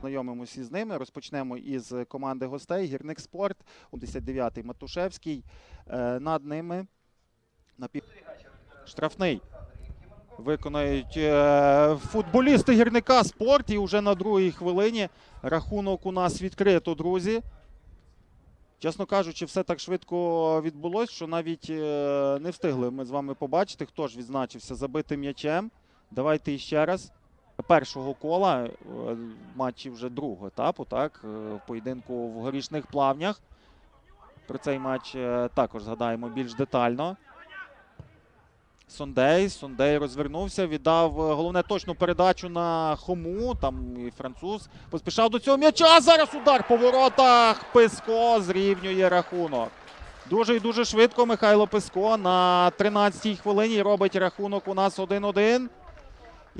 Знайомимося з ними. Розпочнемо із команди гостей. Гірник Спорт, 59-й Матушевський. Е, Над ними на пів... штрафний. Виконають е, футболісти гірника спорт. І вже на другій хвилині рахунок у нас відкрито, друзі. Чесно кажучи, все так швидко відбулося, що навіть е, не встигли ми з вами побачити, хто ж відзначився забитим м'ячем. Давайте іще раз. Першого кола е, матчі вже другого етапу, так, е, в поєдинку в горішних плавнях. Про цей матч е, також згадаємо більш детально. Сондей. Сондей розвернувся, віддав головне точну передачу на Хому. Там і француз поспішав до цього м'яча. Зараз удар по воротах. Писко зрівнює рахунок. Дуже і дуже швидко Михайло Писко на 13-й хвилині робить рахунок у нас 1-1.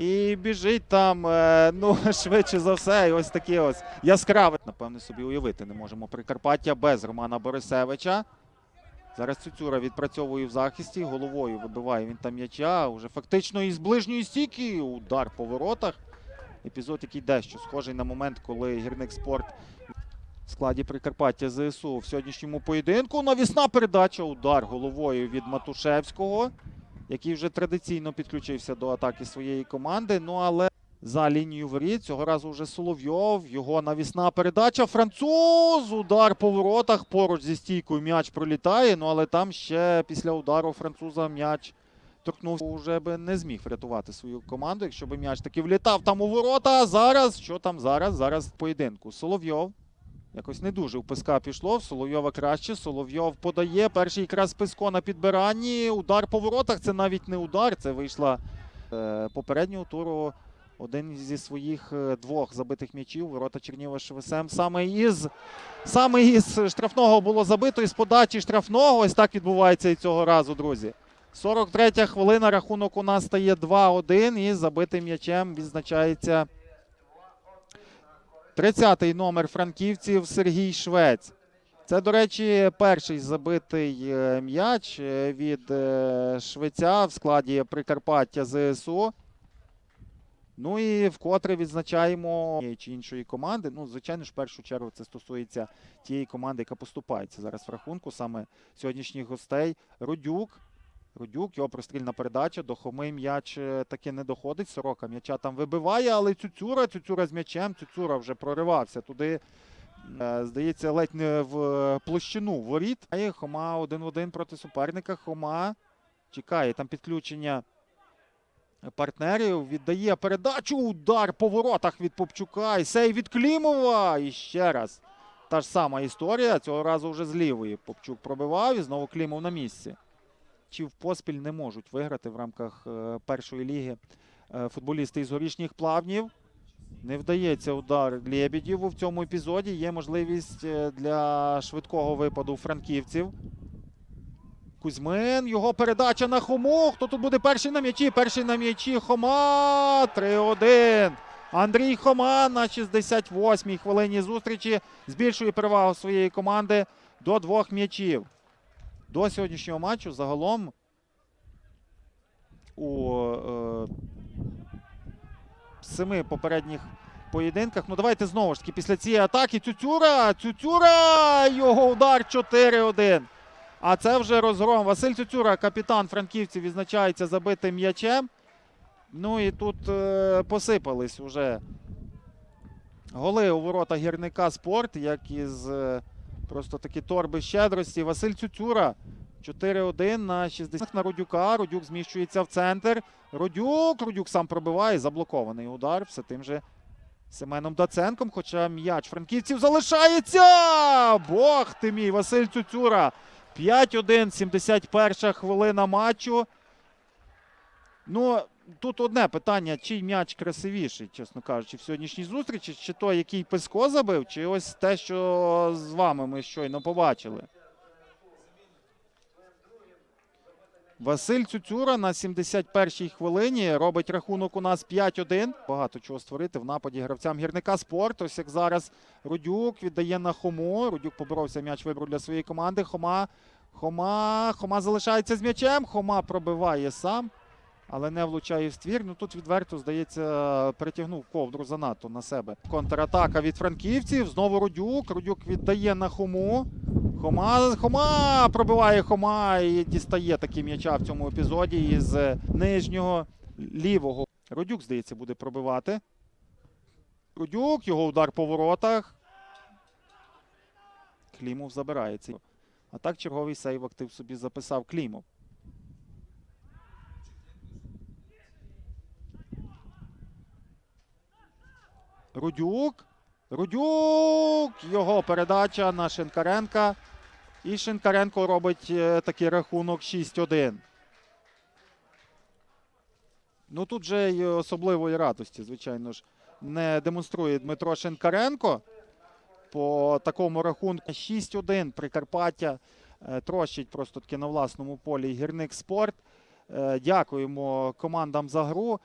І біжить там, е, ну, швидше за все, і ось такі ось яскраві. Напевне, собі уявити не можемо Прикарпаття без Романа Борисевича. Зараз Цюцюра відпрацьовує в захисті, головою вибиває він там м'яча. Уже фактично із ближньої стійки удар по воротах. Епізод, який дещо схожий на момент, коли гірник спорт в складі Прикарпаття ЗСУ в сьогоднішньому поєдинку. Навісна передача, удар головою від Матушевського, який вже традиційно підключився до атаки своєї команди. Ну але за лінією воріт цього разу вже Соловйов. Його навісна передача. Француз. Удар по воротах. Поруч зі стійкою м'яч пролітає. Ну але там ще після удару француза м'яч торкнувся. Уже би не зміг врятувати свою команду, якщо б м'яч таки влітав там у ворота. Зараз що там зараз? Зараз в поєдинку. Соловйов. Якось не дуже в писка пішло. Соловйова краще. Соловйов подає. Перший якраз писко на підбиранні. Удар по воротах. Це навіть не удар. Це вийшла е, попереднього туру. Один зі своїх е, двох забитих м'ячів ворота Чернігова ШВСМ. Саме із, саме із штрафного було забито, із подачі штрафного. Ось так відбувається і цього разу, друзі. 43 хвилина. Рахунок у нас стає 2-1. І забитим м'ячем відзначається 30-й номер франківців Сергій Швець. Це, до речі, перший забитий е, м'яч е, від е, швеця в складі Прикарпаття ЗСУ. Ну і вкотре відзначаємо чи іншої команди. Ну, звичайно ж, в першу чергу це стосується тієї команди, яка поступається зараз в рахунку, саме сьогоднішніх гостей. Родюк. Родюк, його прострільна передача. До Хоми м'яч е, таки не доходить. Сорока м'яча там вибиває, але Цюцюра, Цюцюра з м'ячем. Цюцюра вже проривався туди. е, Здається, ледь не в площину воріт. А Хома один в один проти суперника. Хома чекає там підключення партнерів. Віддає передачу. Удар по воротах від Попчука. І сей від Клімова. І ще раз. Та ж сама історія. Цього разу вже з лівої. Попчук пробивав і знову Клімов на місці. Чи в поспіль не можуть виграти в рамках е, першої ліги е, футболісти із горішніх плавнів. Не вдається удар Лєбідєву в цьому епізоді. Є можливість е, для швидкого випаду франківців. Кузьмин, його передача на Хому. Хто тут буде перший на м'ячі? Перший на м'ячі Хома. 3-1. Андрій Хома на 68-й хвилині зустрічі збільшує перевагу своєї команди до двох м'ячів. До сьогоднішнього матчу загалом у е, семи попередніх поєдинках. Ну давайте знову ж таки після цієї атаки Цюцюра. Цюцюра! Його удар 4-1. А це вже розгром. Василь Цюцюра, капітан франківців, відзначається забитим м'ячем. Ну і тут е, посипались уже голи у ворота гірника спорт, як із е, просто такі торби щедрості. Василь Цюцюра 4-1 на 60 на Родюка. Родюк зміщується в центр. Родюк. Родюк сам пробиває. Заблокований удар. Все тим же Семеном Даценком. Хоча м'яч франківців залишається. Бог ти мій, Василь Цюцюра. 5-1, 71 хвилина матчу. Ну, тут одне питання: чий м'яч красивіший, чесно кажучи, в сьогоднішній зустрічі, чи той, який Песко забив, чи ось те, що з вами ми щойно побачили. Василь Цюцюра на 71-й хвилині робить рахунок у нас 5-1. Багато чого створити в нападі гравцям гірника спорт. Ось як зараз Рудюк віддає на Хому. Рудюк поборовся, м'яч вибрав для своєї команди. Хома. Хома. Хома залишається з м'ячем. Хома пробиває сам. Але не влучає в ствір. Ну тут відверто, здається, перетягнув ковдру занадто на себе. Контратака від франківців. Знову Рудюк. Рудюк віддає на Хому. Хома, Хома пробиває Хома і дістає такі м'яча в цьому епізоді із нижнього лівого. Рудюк, здається, буде пробивати. Рудюк, його удар по воротах. Клімов забирається. А так черговий сейв актив собі записав Клімов. Рудюк. Рудюк. Його передача на Шинкаренка. І Шинкаренко робить е, такий рахунок 6-1. Ну тут же й особливої радості, звичайно ж, не демонструє Дмитро Шинкаренко. По такому рахунку 6-1 Прикарпаття е, трощить просто таки на власному полі гірник спорт. Е, Дякуємо командам за гру.